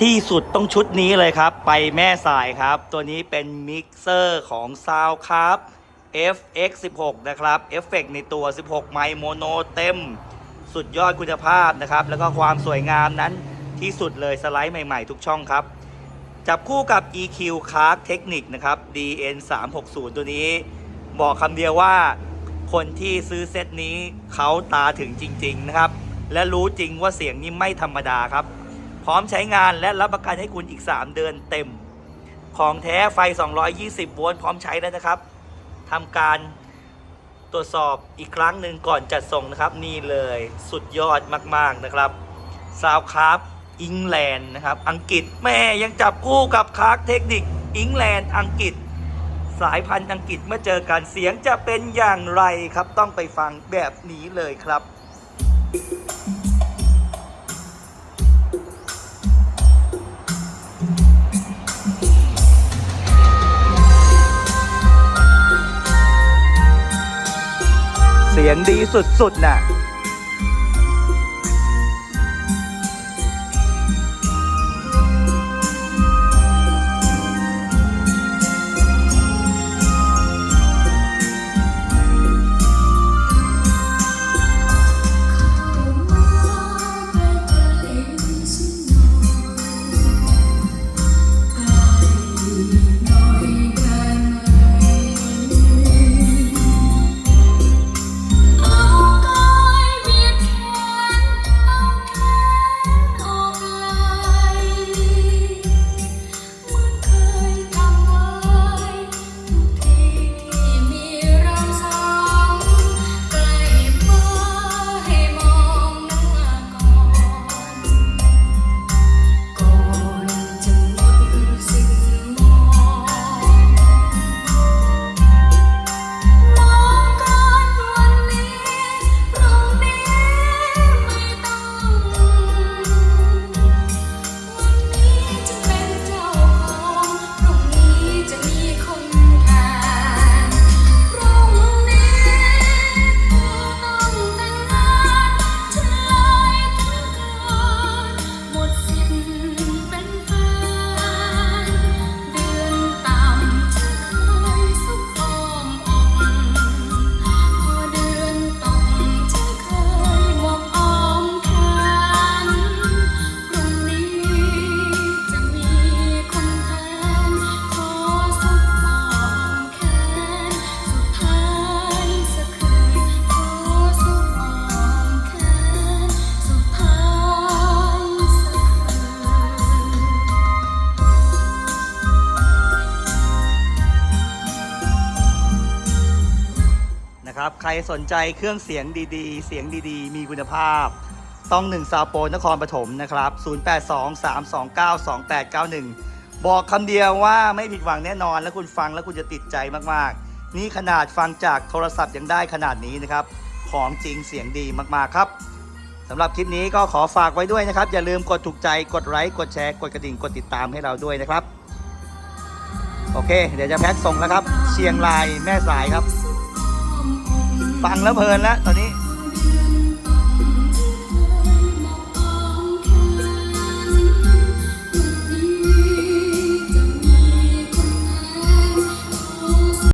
ที่สุดต้องชุดนี้เลยครับ ไปแม่สายครับ ตัวนี้เป็นมิกเซอร์ของ s o u n d ครับ FX16 นะครับเอฟเฟกในตัว 16 ไมโมโนเต็ม สุดยอดคุณภาพนะครับ แล้วก็ความสวยงามนั้นที่สุดเลยสไลด์ใหม่ๆ ทุกช่องครับ จับคู่กับ EQ c a r Technic นะครับ DN 360 ตัวนี้ บอกคำเดียวว่า คนที่ซื้อเซตนี้เขาตาถึงจริง ๆ นะครับ และรู้จริงว่าเสียงนี้ไม่ธรรมดาครับ ร้อมใช้งานและรับประกันให้คุณอีก 3 เดือนเต็ม ของแท้ไฟ 220 โวลต์พร้อมใช้แล้วนะครับทำการตรวจสอบอีกครั้งหนึ่งก่อนจัดส่งนะครับ นี่เลยสุดยอดมาก ๆ นะครับซาวคาร์อิงแลนด์นะครับ อังกฤษแม่ยังจับคู่กับคาร์เทคนิคอิงแลนด์อังกฤษ สายพันธุ์อังกฤษเมื่อเจอกันเสียงจะเป็นอย่างไรครับ ต้องไปฟังแบบนี้เลยครับเสียงดีสุดๆน่ะ นะครับ ใครสนใจเครื่องเสียงดีๆ เสียงดีๆ มีคุณภาพ ต้องหนึ่งซาโปนครปฐมนะครับ 0823292891 บอกคำเดียวว่าไม่ผิดหวังแน่นอน และคุณฟังแล้วคุณจะติดใจมากๆ นี่ขนาดฟังจากโทรศัพท์ยังได้ขนาดนี้นะครับ ของจริงเสียงดีมากๆครับสำหรับคลิปนี้ก็ขอฝากไว้ด้วยนะครับ อย่าลืมกดถูกใจกดไลค์กดแชร์กดกระดิ่งกดติดตามให้เราด้วยนะครับ โอเค เดี๋ยวจะแพ็คส่งแล้วครับ เชียงรายแม่สายครับ ฟังแล้วเพลินแล้วตอนนี้